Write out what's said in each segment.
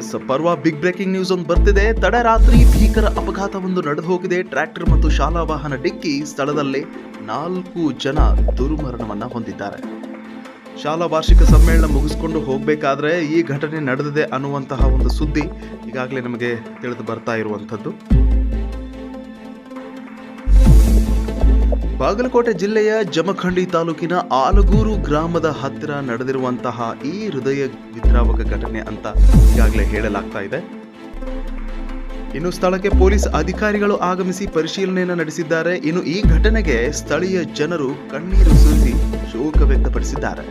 S, ಪರ್ವ big breaking news ಒಂದು ಬರ್ತಿದೆ. ತಡರಾತ್ರಿ ಭೀಕರ ಅಪಘಾತವೊಂದು ನಡೆದು ಹೋಗಿದೆ ಟ್ರ್ಯಾಕ್ಟರ್ ಮತ್ತು ಶಾಲಾ ವಾಹನ ಡಿಕ್ಕಿ ಸ್ಥಳದಲ್ಲಿ ನಾಲ್ಕು ಜನ ದುರ್ಮರಣವನ್ನ ಹೊಂದಿದ್ದಾರೆ. ಶಾಲಾ ವಾರ್ಷಿಕ ಸಮ್ಮೇಳನ ಮುಗಿಸ್ಕೊಂಡು ಹೋಗಬೇಕಾದ್ರೆ ಈ ಘಟನೆ ನಡೆದಿದೆ ಅನ್ನುವಂತಹ ಒಂದು ಸುದ್ದಿ ಈಗಾಗಲೇ ನಮಗೆ ತಿಳಿದು ಬರ್ತಾ ಇರುವಂಥದ್ದು. ಬಾಗಲಕೋಟೆ ಜಿಲ್ಲೆಯ ಜಮಖಂಡಿ ತಾಲೂಕಿನ ಆಲಗೂರು ಗ್ರಾಮದ ಹತ್ತಿರ ನಡೆದಿರುವಂತಹ ಈ ಹೃದಯ ವಿದ್ರಾವಕ ಘಟನೆ ಅಂತ ಈಗಾಗಲೇ ಹೇಳಲಾಗ್ತಾ ಇದೆ. ಇನ್ನು ಸ್ಥಳಕ್ಕೆ ಪೊಲೀಸ್ ಅಧಿಕಾರಿಗಳು ಆಗಮಿಸಿ ಪರಿಶೀಲನೆಯನ್ನು ನಡೆಸಿದ್ದಾರೆ. ಇನ್ನು ಈ ಘಟನೆಗೆ ಸ್ಥಳೀಯ ಜನರು ಕಣ್ಣೀರು ಸುರಿಸಿ ಶೋಕ ವ್ಯಕ್ತಪಡಿಸಿದ್ದಾರೆ.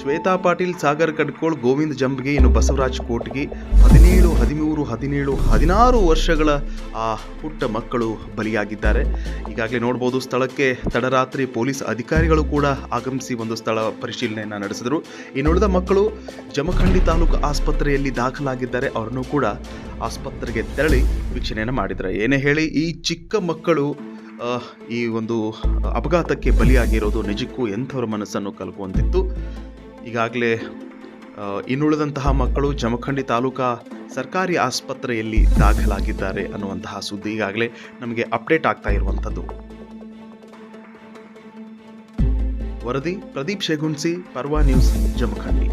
ಶ್ವೇತಾ ಪಾಟೀಲ್, ಸಾಗರ್ ಕಡ್ಕೋಳ್, ಗೋವಿಂದ್ ಜಂಬ್ಗೆ, ಇನ್ನು ಬಸವರಾಜ್ ಕೋಟ್ಗೆ ಹದಿನೇಳು, ಹದಿಮೂರು, ಹದಿನೇಳು, ಹದಿನಾರು ವರ್ಷಗಳ ಆ ಪುಟ್ಟ ಮಕ್ಕಳು ಬಲಿಯಾಗಿದ್ದಾರೆ. ಈಗಾಗಲೇ ನೋಡ್ಬೋದು, ಸ್ಥಳಕ್ಕೆ ತಡರಾತ್ರಿ ಪೊಲೀಸ್ ಅಧಿಕಾರಿಗಳು ಕೂಡ ಆಗಮಿಸಿ ಒಂದು ಸ್ಥಳ ಪರಿಶೀಲನೆಯನ್ನು ನಡೆಸಿದರು. ಇನ್ನುಳಿದ ಮಕ್ಕಳು ಜಮಖಂಡಿ ತಾಲೂಕು ಆಸ್ಪತ್ರೆಯಲ್ಲಿ ದಾಖಲಾಗಿದ್ದಾರೆ. ಅವರನ್ನು ಕೂಡ ಆಸ್ಪತ್ರೆಗೆ ತೆರಳಿ ವೀಕ್ಷಣೆಯನ್ನು ಮಾಡಿದ್ದಾರೆ ಏನೇ ಹೇಳಿ, ಈ ಚಿಕ್ಕ ಮಕ್ಕಳು ಈ ಒಂದು ಅಪಘಾತಕ್ಕೆ ಬಲಿಯಾಗಿರೋದು ನಿಜಕ್ಕೂ ಎಂಥವರ ಮನಸ್ಸನ್ನು ಕಲ್ಕುವಂತಿತ್ತು ಈಗಾಗಲೇ ಇನ್ನುಳಿದಂತಹ ಮಕ್ಕಳು ಜಮಖಂಡಿ ತಾಲೂಕಾ ಸರ್ಕಾರಿ ಆಸ್ಪತ್ರೆಯಲ್ಲಿ ದಾಖಲಾಗಿದ್ದಾರೆ ಅನ್ನುವಂತಹ ಸುದ್ದಿ ಈಗಾಗಲೇ ನಮಗೆ ಅಪ್ಡೇಟ್ ಆಗ್ತಾ ಇರುವಂಥದ್ದು. ವರದಿ, ಪ್ರದೀಪ್ ಶೇಗುನ್ಸಿ, ಪರ್ವಾ ನ್ಯೂಸ್, ಜಮಖಂಡಿ.